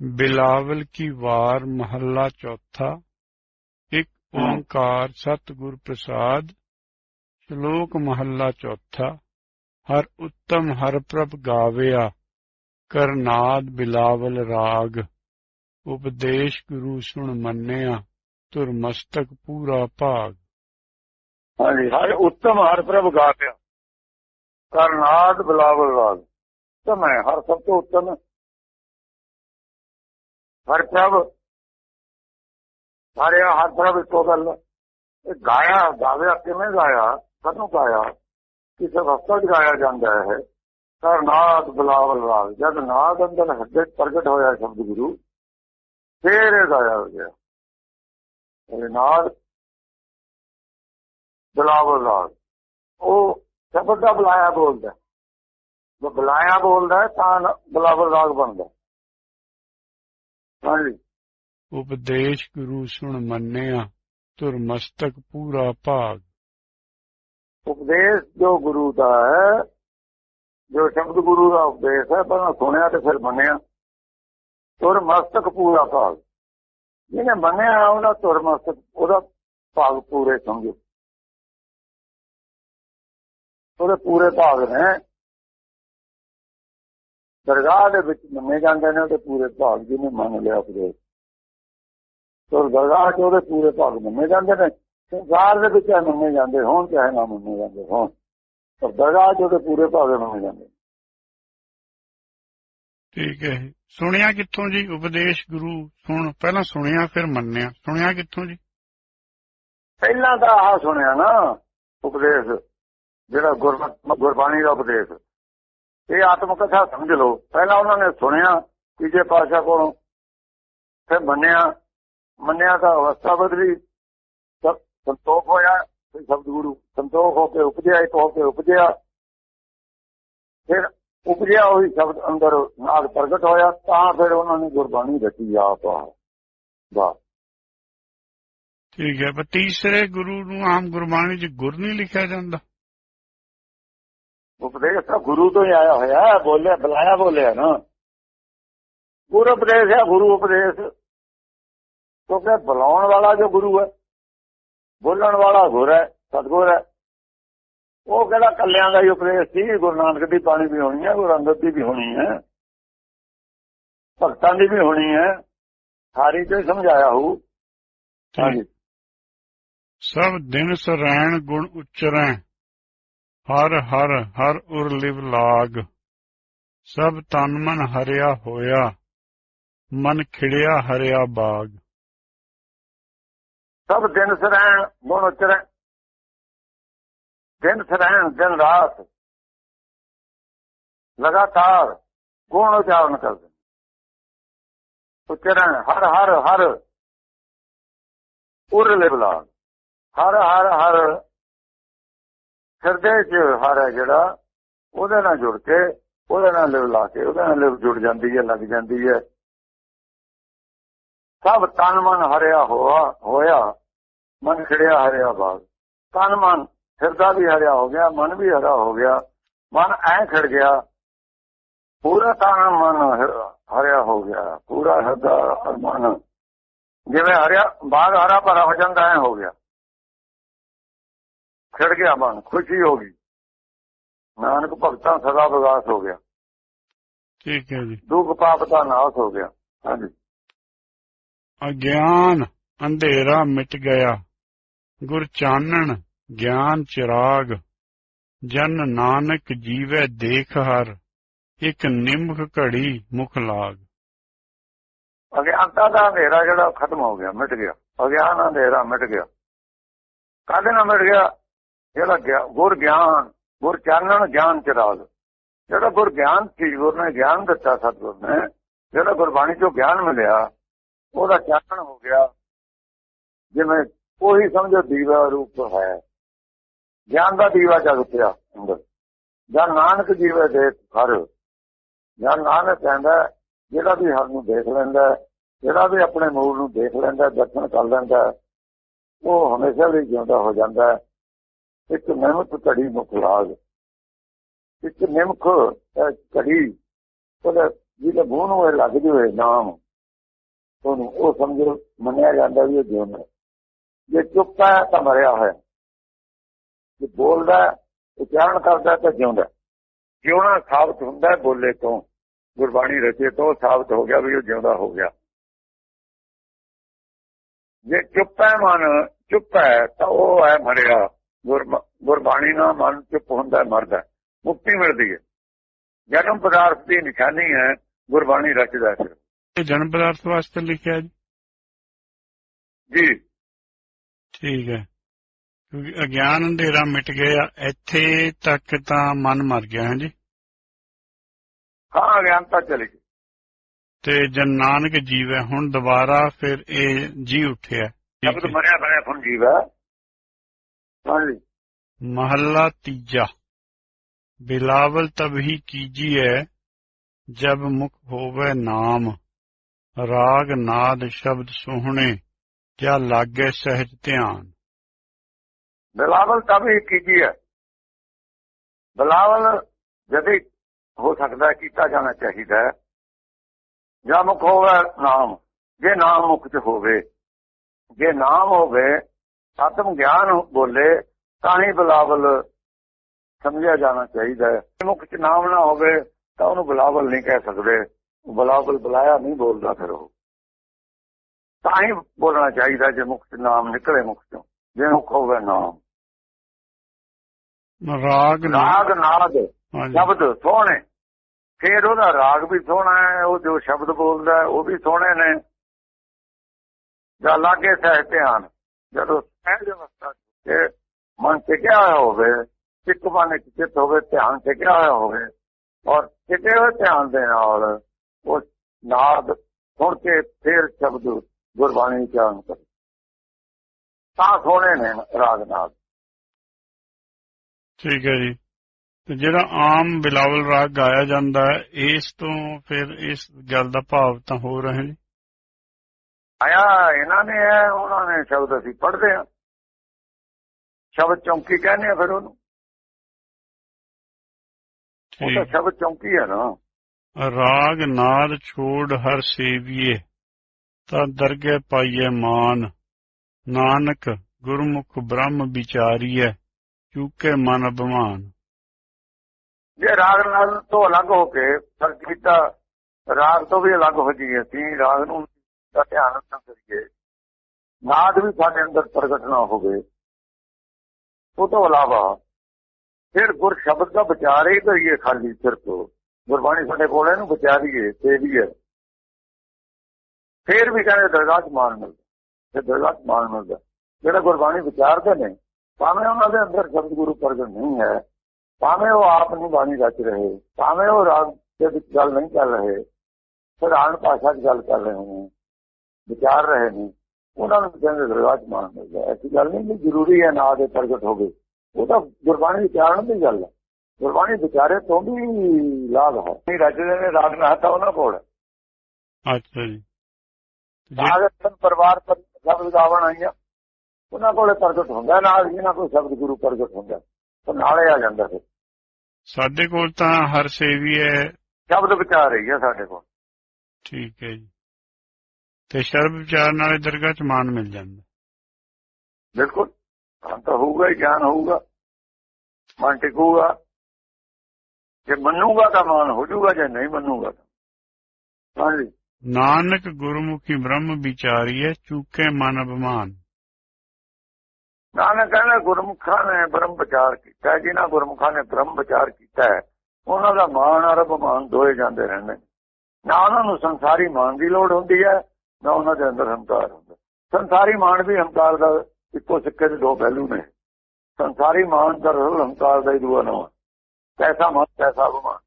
ਬਿਲਾਵਲ ਕੀ ਵਾਰ ਮਹੱਲਾ ਚੌਥਾ ਇੱਕ ਓੰਕਾਰ ਸਤਿਗੁਰ ਪ੍ਰਸਾਦ ਸ਼ਲੋਕ ਮਹੱਲਾ ਚੌਥਾ ਹਰ ਉੱਤਮ ਹਰ ਪ੍ਰਭ ਗਾਵਿਆ ਕਰਨਾਦ ਬਿਲਾਵਲ ਰਾਗ ਉਪਦੇਸ਼ ਗੁਰੂ ਸੁਣ ਮੰਨਿਆ ਤੁਰ ਮਸਤਕ ਪੂਰਾ ਭਾਗ ਹਾਂਜੀ ਹਰ ਉੱਤਮ ਹਰ ਪ੍ਰਭ ਗਾਤਿਆ ਕਰਨਾਦ ਬਲਾਵਲ ਰਾਗ ਉੱਤਮ ਹੈ ਹਰ ਸਭ ਤੋਂ ਉੱਤਮ ਹੈ। ਹਰ ਪ੍ਰਭ, ਸਾਰਿਆ ਹਰ ਪ੍ਰਭ ਇੱਕੋ ਗੱਲ ਇਹ ਗਾਇਆ ਗਾਵਿਆ ਕਿਵੇਂ ਗਾਇਆ? ਕਦੋਂ ਗਾਇਆ? ਕਿਸੇ ਵਕਤ ਗਾਇਆ ਜਾਂਦਾ ਹੈ। ਕਰਨਾਦ ਬਲਾਵਲ ਰਾਗ, ਜਦ ਨਾਦ ਅੰਦਰ ਹੱਦੇ ਪ੍ਰਗਟ ਹੋਇਆ ਸ਼ਬਦ ਗੁਰੂ, ਫੇਰ ਇਹ ਗਾਇਆ ਹੋ ਗਿਆ। ਇਹ ਨਾਦ ਬਲਾਵਲ ਰਾਗ, ਉਹ ਸ਼ਬਦ ਦਾ ਬੁਲਾਇਆ ਬੋਲਦਾ। ਜੋ ਬੁਲਾਇਆ ਬੋਲਦਾ ਤਾਂ ਬਲਾਵਲ ਰਾਗ ਬਣਦਾ। ਹਾਂਜੀ। ਉਪਦੇਸ਼ ਗੁਰੂ ਸੁਣ ਮੰਨਿਆ ਤੁਰ ਮਸਤਕ ਪੂਰਾ ਭਾਗ। ਉਪਦੇਸ਼ ਜੋ ਗੁਰੂ ਦਾ ਹੈ ਜੋ ਸ਼ਬਦ ਗੁਰੂ ਦਾ ਉਪਦੇਸ਼ ਹੈ ਪਹਿਲਾਂ ਸੁਣਿਆ ਤੇ ਫਿਰ ਮੰਨਿਆ। ਤੁਰ ਮਸਤਕ ਪੂਰਾ ਭਾਗ। ਜਿਹਨੇ ਮੰਨਿਆ ਉਹਦਾ ਤੁਰ ਮਸਤਕ ਉਹਦਾ ਭਾਗ ਪੂਰੇ ਸਮਝੋ। ਉਹਦੇ ਪੂਰੇ ਭਾਗ ਨੇ। ਦਰਗਾਹ ਦੇ ਵਿੱਚ ਮੰਨੇ ਜਾਂਦੇ ਨੇ ਉਹਦੇ ਪੂਰੇ ਭਾਗ ਜਿਹਨੇ ਮੰਨ ਲਿਆ ਉਪਦੇਸ਼ ਤੁਰ ਦਰਗਾਹ 'ਚ ਉਹਦੇ ਪੂਰੇ ਭਾਗ ਮੰਨੇ ਜਾਂਦੇ ਨੇ ਸੰਸਾਰ ਦੇ ਵਿੱਚ ਮੰਨੇ ਜਾਂਦੇ ਹੋਣ ਚਾਹੇ ਨਾ ਮੰਨੇ ਜਾਂਦੇ ਹੋਣ। ਪਰ ਦਰਗਾਹ 'ਚ ਉਹਦੇ ਪੂਰੇ ਭਾਗ ਮੰਨੇ ਜਾਂਦੇ ਠੀਕ ਹੈ ਜੀ। ਸੁਣਿਆ ਕਿੱਥੋਂ ਜੀ? ਉਪਦੇਸ਼ ਗੁਰੂ ਸੁਣ ਪਹਿਲਾਂ ਸੁਣਿਆ ਫਿਰ ਮੰਨਿਆ। ਸੁਣਿਆ ਕਿੱਥੋਂ ਜੀ? ਪਹਿਲਾਂ ਤਾਂ ਆਹ ਸੁਣਿਆ ਨਾ ਉਪਦੇਸ਼ ਜਿਹੜਾ ਗੁਰਬਾਣੀ ਦਾ ਉਪਦੇਸ਼। ਇਹ ਆਤਮ ਕਥਾ ਸਮਝ ਲਓ। ਪਹਿਲਾਂ ਉਹਨਾਂ ਨੇ ਸੁਣਿਆ, ਤੀਜੇ ਪਾਸ਼ਾ ਕੋਲੋਂ। ਫਿਰ ਮੰਨਿਆ। ਮੰਨਿਆ ਤਾਂ ਅਵਸਥਾ ਬਦਲੀ। ਸੰਤੋਖ ਹੋਇਆ ਫਿਰ ਸ਼ਬਦ ਗੁਰੂ ਸੰਤੋਖ ਹੋ ਕੇ ਉਪਜਿਆ, ਇੱਕ ਹੋ ਕੇ ਉਪਜਿਆ। ਫਿਰ ਉਪਜਿਆ ਉਹੀ ਸ਼ਬਦ ਅੰਦਰ ਨਾਗ ਪ੍ਰਗਟ ਹੋਇਆ, ਤਾਂ ਫਿਰ ਉਹਨਾਂ ਨੇ ਗੁਰਬਾਣੀ ਰਚੀ, ਆਪ ਵਾਹ ਠੀਕ ਹੈ, ਪਰ ਤੀਸਰੇ ਗੁਰੂ ਨੂੰ ਆਮ ਗੁਰਬਾਣੀ 'ਚ ਗੁਰ ਨਹੀਂ ਲਿਖਿਆ ਜਾਂਦਾ। ਉਪਦੇਸ਼ ਤਾਂ ਗੁਰੂ ਤੋਂ ਹੀ ਆਇਆ ਹੋਇਆ ਹੈ ਬੋਲਿਆ ਬੁਲਾਇਆ ਬੋਲਿਆ ਨਾ। ਗੁਰੂ ਉਪਦੇਸ਼ ਹੈ ਗੁਰੂ ਉਪਦੇਸ਼। ਕਿਉਂਕਿ ਬੁਲਾਉਣ ਵਾਲਾ ਜੋ ਗੁਰੂ ਹੈ ਬੋਲਣ ਵਾਲਾ ਗੁਰ ਹੈ ਸਤਗੁਰ ਹੈ। ਉਹ ਕਿਹੜਾ ਕੱਲਿਆਂ ਦਾ ਹੀ ਉਪਦੇਸ਼ ਸੀ? ਗੁਰੂ ਨਾਨਕ ਦੀ ਬਾਣੀ ਵੀ ਹੋਣੀ ਹੈ ਗੁਰੂ ਅੰਗਦ ਦੀ ਵੀ ਹੋਣੀ ਹੈ। ਭਗਤਾਂ ਦੀ ਵੀ ਹੋਣੀ ਹੈ। ਸਾਰੀ ਤੋਂ ਹੀ ਸਮਝਾਇਆ ਹੋਊ। ਹਾਂਜੀ। ਸਭ ਦਿਨ ਸਰੈਣ ਗੁਣ ਉਚਰੈ। ਹਰ ਹਰ ਹਰ ਉਰ ਲਿਵ ਲਾਗ। ਸਭ ਤਨ ਮਨ ਹਰਿਆ ਹੋਇਆ, ਮਨ ਖਿੜਿਆ ਹਰਿਆ ਬਾਗ। ਸਭ ਦਿਨ ਸਰੈਣ ਗੁਣ ਉਚਰੈ, ਦਿਨ ਸਰੈਣ ਦਿਨ ਰਾਤ। ਲਗਾਤਾਰ ਗੁਣ ਉਚਾਰਨ ਕਰਦੇ। ਉਚਰਣ ਹਰ ਹਰ ਹਰ ਉਰਲੇ ਬਲਾ ਹਰ ਹਰ ਹਰ ਹਿਰਦੇ 'ਚ ਹਰ ਹੈ ਜਿਹੜਾ, ਉਹਦੇ ਨਾਲ ਜੁੜ ਕੇ, ਉਹਦੇ ਨਾਲ ਲਿਵ ਲਾ ਕੇ, ਉਹਦੇ ਨਾਲ ਲਿਵ ਜੁੜ ਜਾਂਦੀ ਹੈ, ਲੱਗ ਜਾਂਦੀ ਹੈ। ਸਭ ਤਨ ਮਨ ਹਰਿਆ ਹੋਆ, ਹੋਇਆ, ਮਨ ਖੜਿਆ ਹਰਿਆ ਬਾਗ ਤਨ ਮਨ ਹਿਰਦਾ ਵੀ ਹਰਿਆ ਹੋ ਗਿਆ, ਮਨ ਵੀ ਹਰਾ ਹੋ ਗਿਆ। ਮਨ ਐ ਖੜ ਗਿਆ, ਪੂਰਾ ਤਨ ਮਨ ਹਰਿਆ ਹੋ ਗਿਆ। ਪੂਰਾ ਹਿਰਦਾ ਔਰ ਮਨ ਜਿਵੇਂ ਹਰਿਆ ਬਾਗ ਹਰਾ ਭਰਾ ਹੋ ਜਾਂਦਾ, ਐ ਹੋ ਗਿਆ। ਖੜ ਗਿਆ ਮਨ ਖੁਸ਼ੀ ਹੋ ਗਈ। ਨਾਨਕ ਭਗਤਾਂ ਸਦਾ ਵਿਗਾਸ ਹੋ ਗਿਆ। ਠੀਕ ਹੈ ਜੀ। ਦੁੱਖ ਪਾਪ ਦਾ ਨਾਸ਼ ਹੋ ਗਿਆ। ਹਾਂਜੀ। ਅਗਿਆਨ ਅੰਧੇਰਾ ਮਿਟ ਗਿਆ। ਗੁਰ ਚਾਨਣ ਗਿਆਨ ਚਿਰਾਗ ਜਨ ਨਾਨਕ ਜੀਵੈ ਦੇਖ ਹਰ। ਇੱਕ ਨਿਮਖ ਘੜੀ ਮੁਖ ਲਾਗ। ਅਗਿਆਨਤਾ ਦਾ ਹਨੇਰਾ ਜਿਹੜਾ ਖਤਮ ਹੋ ਗਿਆ ਮਿਟ ਗਿਆ। ਅਗਿਆਨ ਹਨੇਰਾ ਮਿਟ ਗਿਆ। ਕਾਹਦੇ ਨਾਲ ਮਿਟ ਗਿਆ? ਜਿਹੜਾ ਗੁਰ ਗਿਆਨ, ਗੁਰ ਚਾਨਣ ਗਿਆਨ ਚਿਰਾਗ ਜਿਹੜਾ ਗੁਰ ਗਿਆਨ ਸੀ, ਗੁਰ ਨੇ ਗਿਆਨ ਦਿੱਤਾ ਸਤਿਗੁਰ ਨੇ, ਜਿਹੜਾ ਗੁਰਬਾਣੀ ਚੋਂ ਗਿਆਨ ਮਿਲਿਆ, ਉਹਦਾ ਚਾਨਣ ਹੋ ਗਿਆ। ਜਿਵੇਂ ਉਹੀ ਸਮਝੋ ਦੀਵਾ ਰੂਪ ਹੈ। ਗਿਆਨ ਦਾ ਦੀਵਾ ਜਗ ਪਿਆ ਅੰਦਰ। ਜਦ ਨਾਨਕ ਜੀਵੇ ਦੇਖ ਹਰ। ਜਦ ਨਾਨਕ ਕਹਿੰਦਾ, ਜਿਹੜਾ ਵੀ ਹਰ ਨੂੰ ਦੇਖ ਲੈਂਦਾ, ਜਿਹੜਾ ਵੀ ਆਪਣੇ ਮੂਲ ਨੂੰ ਦੇਖ ਲੈਂਦਾ, ਦਰਸ਼ਨ ਕਰ ਲੈਂਦਾ, ਉਹ ਹਮੇਸ਼ਾ ਲਈ ਜਿਉਂਦਾ ਹੋ ਜਾਂਦਾ। ਹੈ ਇੱਕ ਨਿਮਕ ਘੜੀ ਮੁਖ ਲਾਗ। ਇੱਕ ਨਿਮਕ ਘੜੀ, ਉਹਦੇ ਜਿਹਦੇ ਮੂੰਹ ਨੂੰ ਲੱਗਦੇ ਹੋਏ ਨਾਮ, ਉਹਨੂੰ ਉਹ ਸਮਝੋ ਮੰਨਿਆ ਜਾਂਦਾ ਵੀ ਉਹ ਜਿਉਂਦਾ ਹੈ। ਜੇ ਚੁੱਪ ਹੈ ਤਾਂ ਮਰਿਆ ਹੋਇਆ। ਜੇ ਬੋਲਦਾ ਉਚਾਰਨ ਕਰਦਾ ਤਾਂ ਜਿਉਂਦਾ ਜਿਉਣਾ ਸਾਬਤ ਹੁੰਦਾ ਬੋਲੇ ਤੋਂ, ਗੁਰਬਾਣੀ ਰਚੇ ਤੋਂ ਸਾਬਤ ਹੋ ਗਿਆ ਵੀ ਉਹ ਜਿਉਂਦਾ ਹੋ ਗਿਆ। ਜੇ ਚੁੱਪ ਹੈ ਮਨ ਚੁੱਪ ਹੈ ਤਾਂ ਉਹ ਹੈ ਮਰਿਆ। ਗੁਰਬਾਣੀ ਨਾਲ ਮਨ ਚੁੱਪ ਹੁੰਦਾ ਹੈ, ਮਰਦਾ ਹੈ। ਮੁਕਤੀ ਮਿਲਦੀ ਹੈ। ਜਨਮ ਪਦਾਰਥ ਦੀ ਨਿਸ਼ਾਨੀ ਹੈ ਗੁਰਬਾਣੀ ਰਚਦਾ ਹੈ ਸਿਰਫ। ਇਹ ਜਨਮ ਪਦਾਰਥ ਵਾਸਤੇ ਲਿਖਿਆ ਜੀ? ਜੀ। ਠੀਕ ਹੈ। ਕਿਉਂਕਿ ਅਗਿਆਨ ਅੰਧੇਰਾ ਮਿਟ ਗਿਆ ਇੱਥੇ ਤੱਕ ਤਾਂ ਮਨ ਮਰ ਗਿਆ ਹੈ ਜੀ? ਹਾਂ ਅਗਿਆਨਤਾ ਚਲੀ ਗਈ ਤੇ ਜਨ ਨਾਨਕ ਜੀਵੈ ਹੁਣ ਦੁਬਾਰਾ ਫਿਰ ਇਹ ਜੀ ਉੱਠਿਆ। ਸ਼ਬਦ ਹੈ। ਮਰਿਆ ਬਣਿਆ ਫੁਨ ਜੀਵ। ਹੈ ਹਾਂਜੀ। ਮਹੱਲਾ ਤੀਜਾ। ਬਿਲਾਵਲ ਤਬਹੀ ਕੀਜੀਐ ਜਬ ਮੁਖ ਹੋਵੇ ਨਾਮ। ਰਾਗ ਨਾਦ ਸ਼ਬਦ ਸੁਹਣੇ ਜਾਂ ਲਾਗੇ ਸਹਿਜ ਧਿਆਨ। ਬਿਲਾਵਲ ਤਾਂ ਵੀ ਕੀਤੀ ਹੈ ਬਿਲਾਵਲ ਜਦੇ ਹੋ ਸਕਦਾ ਹੈ, ਕੀਤਾ ਜਾਣਾ ਚਾਹੀਦਾ ਹੈ। ਜਾਂ ਮੁਖ ਹੋਵੇ ਨਾਮ ਜੇ ਨਾਮ ਮੁਖ ਚ ਹੋਵੇ ਜੇ ਨਾਮ ਹੋਵੇ ਆਤਮ ਗਿਆਨ ਬੋਲੇ ਤਾਂ ਹੀ ਬਿਲਾਵਲ ਸਮਝਿਆ ਜਾਣਾ ਚਾਹੀਦਾ ਹੈ। ਮੁਖ ਚ ਨਾਮ ਨਾ ਹੋਵੇ ਤਾਂ ਉਹਨੂੰ ਬਿਲਾਵਲ ਨਹੀਂ ਕਹਿ ਸਕਦੇ। ਬਿਲਾਵਲ ਬੁਲਾਇਆ ਨਹੀਂ ਬੋਲਦਾ ਫਿਰ ਉਹ। ਤਾਂ ਹੀ ਬੋਲਣਾ ਚਾਹੀਦਾ ਜੇ ਮੁਖ ਚ ਨਾਮ ਨਿਕਲੇ ਮੁਖ ਚੋਂ। ਜੇ ਮੁਖ ਹੋਵੇ ਨਾਮ। ਰਾਗ ਰਾਗ ਨਾਦ ਸ਼ਬਦ ਸੋਹਣੇ। ਫਿਰ ਉਹਦਾ ਰਾਗ ਵੀ ਸੋਹਣਾ ਹੈ ਉਹ ਜੋ ਸ਼ਬਦ ਬੋਲਦਾ ਉਹ ਵੀ ਸੋਹਣੇ ਨੇ। ਜਾਂ ਲਾਗੇ ਸਹਿ ਧਿਆਨ। ਜਦੋਂ ਸਹਿਜ ਅਵਸਥਾ ਤੇ ਮਨ ਟਿਕਿਆ ਹੋਇਆ ਹੋਵੇ, ਚਿੱਤ ਮਨ ਚਿੱਤ ਹੋਵੇ, ਧਿਆਨ ਟਿਕਿਆ ਹੋਇਆ ਹੋਵੇ, ਔਰ ਟਿਕੇ ਹੋਏ ਧਿਆਨ ਦੇ ਨਾਲ ਉਹ ਨਾਦ ਸੁਣ ਕੇ ਫਿਰ ਸ਼ਬਦ ਗੁਰਬਾਣੀ ਚਾਹਨ ਕਰੇ। ਤਾਂ ਸੋਹਣੇ ਨੇ ਰਾਗ ਨਾਦ। ਠੀਕ ਹੈ ਜੀ। ਤੇ ਜਿਹੜਾ ਆਮ ਬਿਲਾਵਲ ਰਾਗ ਗਾਇਆ ਜਾਂਦਾ ਹੈ ਇਸ ਤੋਂ ਫਿਰ ਇਸ ਗੱਲ ਦਾ ਭਾਵ ਤਾਂ ਹੋ ਰਹੇ ਨੇ। ਆਇਆ ਇਹਨਾਂ ਨੇ ਹੈ ਉਹਨਾਂ ਨੇ ਸ਼ਬਦ ਅਸੀਂ ਪੜ੍ਹਦੇ ਹਾਂ। ਸ਼ਬਦ ਚੌਂਕੀ ਕਹਿੰਦੇ ਆ ਫਿਰ ਉਹਨੂੰ। ਉਹ ਤਾਂ ਸ਼ਬਦ ਚੌਂਕੀ ਹੈ ਨਾ। ਰਾਗ ਨਾਦ ਛੋੜ ਹਰ ਸੇਵੀਏ ਤਾਂ ਦਰਗਹਿ ਪਾਈਏ ਮਾਨ। ਨਾਨਕ ਗੁਰਮੁਖ ਬ੍ਰਹਮ ਵਿਚਾਰੀਐ ਚੂਕੇ ਮਨ ਅਭਿਮਾਨ। ਜੇ ਰਾਗ ਨਾਲ ਤੋਂ ਅਲੱਗ ਹੋ ਕੇ ਫ਼ਰਕ ਕੀਤਾ ਰਾਗ ਤੋਂ ਵੀ ਅਲੱਗ ਹੋ ਜਾਈਏ ਅਸੀਂ ਰਾਗ ਨੂੰ ਦਾ ਧਿਆਨ ਨਾ ਕਰੀਏ ਨਾਦ ਵੀ ਸਾਡੇ ਅੰਦਰ ਪ੍ਰਗਟ ਨਾ ਹੋਵੇ। ਉਹ ਤੋਂ ਇਲਾਵਾ ਫਿਰ ਗੁਰ ਸ਼ਬਦ ਦਾ ਵਿਚਾਰ ਹੀ ਕਰੀਏ ਖਾਲੀ ਸਿਰਫ ਗੁਰਬਾਣੀ ਸਾਡੇ ਕੋਲ ਇਹਨੂੰ ਵਿਚਾਰੀਏ ਤੇ ਫਿਰ ਵੀ ਕਹਿੰਦੇ ਦਰਗਾਹ ਮਾਨ ਮਿਲਦਾ। ਤੇ ਦਰਗਾਹ ਮਾਨ ਮਿਲਦਾ। ਜਿਹੜਾ ਗੁਰਬਾਣੀ ਵਿਚਾਰਦੇ ਨੇ, ਭਾਵੇਂ ਉਹਨਾਂ ਦੇ ਅੰਦਰ ਸ਼ਬਦ ਗੁਰੂ ਪ੍ਰਗਟ ਨਹੀਂ ਹੈ, ਭਾਵੇਂ ਉਹ ਆਪ ਨਹੀਂ ਬਾਣੀ ਰਚ ਰਹੇ, ਭਾਵੇਂ ਉਹ ਰਾਗ ਦੇ ਵਿੱਚ ਗੱਲ ਨਹੀਂ ਕਰ ਰਹੇ ਸਧਾਰਨ ਭਾਸ਼ਾ 'ਚ ਗੱਲ ਕਰ ਰਹੇ ਨੇ। ਵਿਚਾਰ ਰਹੇ ਨੇ ਉਹਨਾਂ ਨੂੰ ਕਹਿੰਦੇ ਦਰਗਾਹ 'ਚ ਮਾਨ ਮਿਲਦਾ ਐਸੀ ਗੱਲ ਨਹੀਂ ਕਿ ਜ਼ਰੂਰੀ ਹੈ ਨਾ ਦੇ ਪ੍ਰਗਟ ਹੋਵੇ। ਉਹ ਤਾਂ ਗੁਰਬਾਣੀ ਵਿਚਾਰਨ ਦੀ ਗੱਲ ਹੈ। ਗੁਰਬਾਣੀ ਵਿਚਾਰੇ ਤੋਂ ਵੀ ਲਾਭ ਹੈ। ਨਹੀਂ ਰਚਦੇ ਨੇ ਰਾਗ ਨਾ ਤਾਂ ਉਹਨਾਂ ਕੋਲ ਹੈ। ਅੱਛਾ ਜੀ। ਜੇ- ਸਾਗਤਨ ਪਰਿਵਾਰ ਪਰ ਸ਼ਬਦ ਗਾਵਣ ਆਈਆਂ। ਉਹਨਾਂ ਕੋਲੇ ਪ੍ਰਗਟ ਹੁੰਦਾ ਨਾਲ ਜਿਹਨਾਂ ਕੋਲ ਸ਼ਬਦ ਗੁਰੂ ਪ੍ਰਗਟ ਹੁੰਦਾ ਉਹ ਨਾਲੇ ਆ ਜਾਂਦਾ ਫਿਰ। ਸਾਡੇ ਕੋਲ ਤਾਂ ਹਰ ਸੇਵੀ ਹੈ। ਸ਼ਬਦ ਵਿਚਾਰ ਰਹੀ ਹੈ ਸਾਡੇ ਕੋਲ। ਠੀਕ ਹੈ ਜੀ। ਤੇ ਸ਼ਰਬ ਵਿਚਾਰ ਨਾਲੇ ਦਰਗਾਹ ਚ ਮਾਨ ਮਿਲ ਜਾਂਦਾ ਬਿਲਕੁਲ ਤਾਂ ਹੋਊਗਾ ਹੀ ਗਿਆਨ ਹੋਊਗਾ ਮਨ ਟਿਕੂਗਾ ਜੇ ਮੰਨੂਗਾ ਤਾਂ ਮਾਨ ਹੋ ਜਾਊਗਾ ਜੇ ਨਹੀਂ ਮੰਨੂਗਾ ਤਾਂ ਹਾਂਜੀ ਨਾਨਕ ਗੁਰਮੁਖੀ ਬ੍ਰਹਮ ਵਿਚਾਰੀਐ ਚੂਕੇ ਮਨ ਅਭਿਮਾਨ ਨਾਨਕ ਕਹਿੰਦਾ ਗੁਰਮੁਖਾਂ ਨੇ ਬ੍ਰਹਮ ਵਿਚਾਰ ਕੀਤਾ। ਜਿਨ੍ਹਾਂ ਗੁਰਮੁਖਾਂ ਨੇ ਬ੍ਰਹਮ ਵਿਚਾਰ ਕੀਤਾ ਉਹਨਾਂ ਦਾ ਮਾਨ ਔਰ ਅਭਿਮਾਨ ਦੋਏ ਜਾਂਦੇ ਰਹਿੰਦੇ। ਨਾ ਉਹਨਾਂ ਨੂੰ ਸੰਸਾਰੀ ਮਾਨ ਦੀ ਲੋੜ ਹੁੰਦੀ ਹੈ ਨਾ ਉਹਨਾਂ ਦੇ ਅੰਦਰ ਹੰਕਾਰ ਹੁੰਦਾ। ਸੰਸਾਰੀ ਮਾਨ ਵੀ ਹੰਕਾਰ ਦਾ ਇੱਕੋ ਸਿੱਕੇ ਦੇ ਦੋ ਪਹਿਲੂ ਨੇ। ਸੰਸਾਰੀ ਮਾਨ ਦਾ ਰੋਲ ਹੰਕਾਰ ਦਾ ਹੀ ਦੂਆ ਨਾ ਕੈਸਾ ਮਾਨ ਕੈਸਾ ਅਭਿਮਾਨ।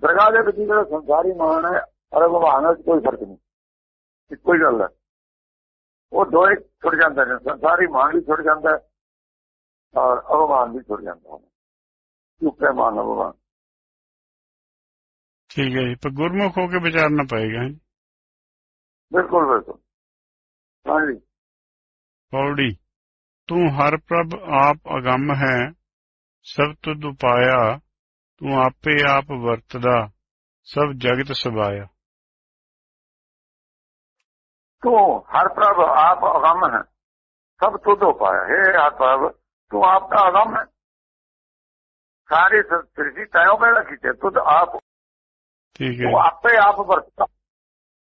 ਦਰਗਾਹ ਦੇ ਵਿੱਚ ਜਿਹੜਾ ਸੰਸਾਰੀ ਮਾਨ ਹੈ, ਔਰ ਅਭਿਮਾਨ ਵਿੱਚ ਕੋਈ ਫ਼ਰਕ ਨਹੀਂ। ਇੱਕੋ ਹੀ ਗੱਲ ਹੈ। ਉਹ ਦੋਏ ਛੁੱਟ ਜਾਂਦੇ ਨੇ। ਸੰਸਾਰੀ ਮਾਨ ਵੀ ਛੁੱਟ ਜਾਂਦਾ ਹੈ, ਔਰ ਅਭਮਾਨ ਵੀ ਛੁੱਟ ਜਾਂਦਾ ਹੈ। ਚੁੱਪੇ ਮਾਨ ਅਭਮਾਨ। ਠੀਕ ਹੈ ਜੀ, ਪਰ ਗੁਰਮੁਖ ਹੋ ਕੇ ਵਿਚਾਰਨਾ ਪਏਗਾ ਬਿਲਕੁਲ ਬਿਲਕੁਲ। ਹਾਂਜੀ ਪੌੜੀ ਤੂੰ ਹਰ ਪ੍ਰਭ ਆਪ ਅਗੰਮ ਹੈ ਸਭ ਤੁਧ ਉਪਾਇਆ ਤੂੰ ਆਪੇ ਆਪ ਵਰਤਦਾ ਸਭ ਜਗਤ ਸਬਾਇਆ। ਤੂੰ ਹਰ ਪ੍ਰਭ ਆਪ ਅਗੰਮ ਹੈ ਸਭ ਤੁਧੋ ਪਾਇਆ ਹੈ ਹਰ ਪ੍ਰਭ ਤੂੰ ਆਪ ਦਾ ਅਗੰਮ ਹੈ। ਸਾਰੀ ਸ੍ਰਿਸ਼ਟੀ ਤੈਨੂੰ ਪੈਦਾ ਕੀਤੇ ਤੁਧ ਆਪ। ਠੀਕ ਹੈ ਤੂੰ ਆਪੇ ਆਪ ਵਰਤਦਾ।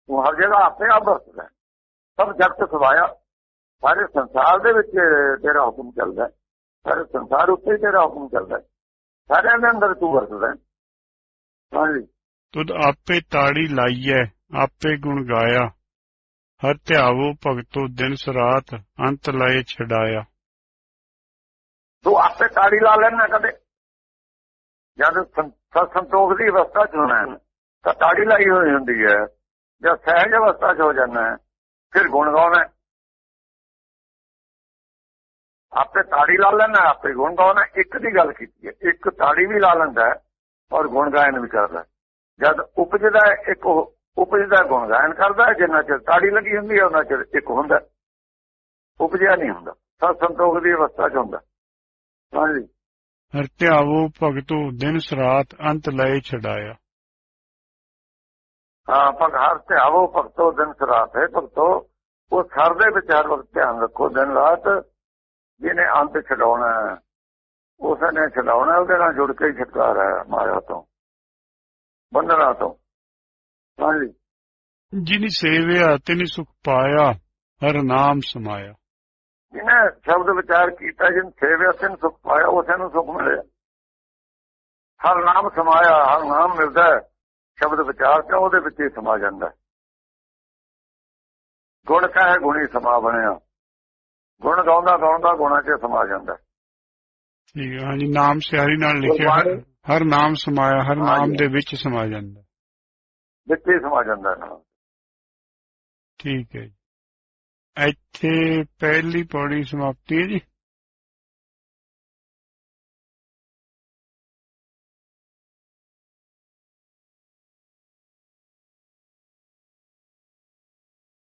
ਤੂੰ ਹਰ ਜਗ੍ਹਾ ਆਪੇ ਆਪ ਵਰਤਦਾ ਹੈ। ਸਭ ਜਗਤ ਸਵਾਇਆ ਸਾਰੇ ਸੰਸਾਰ ਦੇ ਵਿੱਚ ਤੇਰਾ ਹੁਕਮ ਚੱਲਦਾ ਹੈ। ਸਾਰੇ ਸੰਸਾਰ ਉੱਤੇ ਤੇਰਾ ਹੁਕਮ ਚੱਲਦਾ। ਸਾਰਿਆਂ ਦੇ ਅੰਦਰ ਤੂੰ ਵਰਤਦਾ ਹੈ। ਹਾਂਜੀ ਤੁਧ ਆਪੇ ਤਾੜੀ ਲਾਈਐ ਆਪੇ ਗੁਣ ਗਾਇਆ ਹਰ ਧਿਆਵੋ ਭਗਤੋ ਦਿਨ ਸਰਾਤ ਅੰਤ ਲਏ ਛਡਾਇਆ ਤੂੰ ਆਪੇ ਤਾੜੀ ਲਾ ਲੈਣਾ ਕਦੇ ਜਦ ਸੰਤੋਖ ਦੀ ਅਵਸਥਾ ਚ ਹੋਣਾ ਹੈ, ਤਾਂ ਤਾੜੀ ਲਾਈ ਹੋਈ ਹੁੰਦੀ ਹੈ ਜਦ ਸਹਿਜ ਅਵਸਥਾ ਚ ਹੋ ਜਾਂਦਾ ਹੈ, ਫਿਰ ਗੁਣ ਗਾਉਣਾ ਆਪੇ ਤਾੜੀ ਲਾ ਲੈਣਾ ਆਪੇ ਗੁਣ ਗਾਉਣਾ ਇੱਕ ਦੀ ਗੱਲ ਕੀਤੀ ਹੈ ਇੱਕ ਤਾੜੀ ਵੀ ਲਾ ਲੈਂਦਾ ਔਰ ਗੁਣ ਗਾਇਨ ਵੀ ਕਰਦਾ ਜਦ ਉਪਜਦਾ ਇੱਕ ਉਪਜਦਾ ਗੁਣ ਗਾਇਨ ਕਰਦਾ ਜਿੰਨਾ ਚਿਰ ਤਾੜੀ ਲੱਗੀ ਹੁੰਦੀ ਹੈ ਉਹਨਾਂ ਚਿਰ ਇੱਕ ਹੁੰਦਾ ਉਪਜਿਆ ਨਹੀਂ ਹੁੰਦਾ। ਸਤ ਸੰਤੋਖ ਦੀ ਅਵਸਥਾ ਚ ਹੁੰਦਾ ਹਾਂਜੀ। ਹਰ ਧਿਆਵੋ ਭਗਤੋ ਦਿਨ ਸਰਾਤ ਅੰਤ ਲਏ ਛਡਾਇਆ। ਹਾਂ ਭਗ ਹਰ ਧਿਆਵੋ ਭਗਤੋ ਦਿਨ ਸਰਾਤ ਹੈ ਭਗਤੋ। ਉਹ ਸਰ ਦੇ ਵਿੱਚ ਹਰ ਵਕਤ ਧਿਆਨ ਰੱਖੋ ਦਿਨ ਰਾਤ ਜਿਹਨੇ ਅੰਤ ਛਡਾਉਣਾ ਉਸ ਨੇ ਛਡਾਉਣਾ ਉਹਦੇ ਨਾਲ ਜੁੜ ਕੇ ਛੁਟਕਾਰਾ ਹੈ ਮਾਇਆ ਤੋਂ ਬੰਧਨਾਂ ਤੋਂ। ਹਾਂਜੀ। ਜਿਨੀ ਸੇਵਿਆ ਤਿਨੀ ਸੁਖ ਪਾਇਆ ਹਰ ਨਾਮ ਸਮਾਇਆ। ਜਿਹਨੇ ਸ਼ਬਦ ਵਿਚਾਰ ਕੀਤਾ ਜਿਨ ਸੇਵਿਆ ਸਿਨ ਸੁਖ ਪਾਇਆ ਉਸੇ ਨੂੰ ਸੁਖ ਮਿਲਿਆ। ਹਰ ਨਾਮ ਸਮਾਇਆ ਹਰ ਨਾਮ ਮਿਲਦਾ ਹੈ। ਸ਼ਬਦ ਵਿਚਾਰ ਤੇ ਉਹਦੇ ਵਿੱਚ ਹੀ ਸਮਾ ਜਾਂਦਾ। ਗੁਣ ਕਹੇ ਗੁਣੀ ਸਮਾ ਬਣਿਆ ਗੁਣ ਗਾਉਂਦਾ ਗਾਉਂਦਾ ਗੁਣਾਂ 'ਚ ਸਮਾ ਜਾਂਦਾ। ਠੀਕ ਹੈ ਹਾਂਜੀ ਨਾਮ ਸਿਆਰੀ ਨਾਲ ਲਿਖਿਆ ਹਰ- ਨਾਮ ਸਮਾਇਆ ਹਰ ਨਾਮ। ਦੇ ਵਿੱਚ ਸਮਾ ਜਾਂਦਾ ਵਿੱਚ ਹੀ ਸਮਾ ਜਾਂਦਾ ਹੈ ਨਾਮ। ਠੀਕ ਹੈ ਜੀ ਇੱਥੇ ਪਹਿਲੀ ਪੌੜੀ ਸਮਾਪਤੀ ਹੈ ਜੀ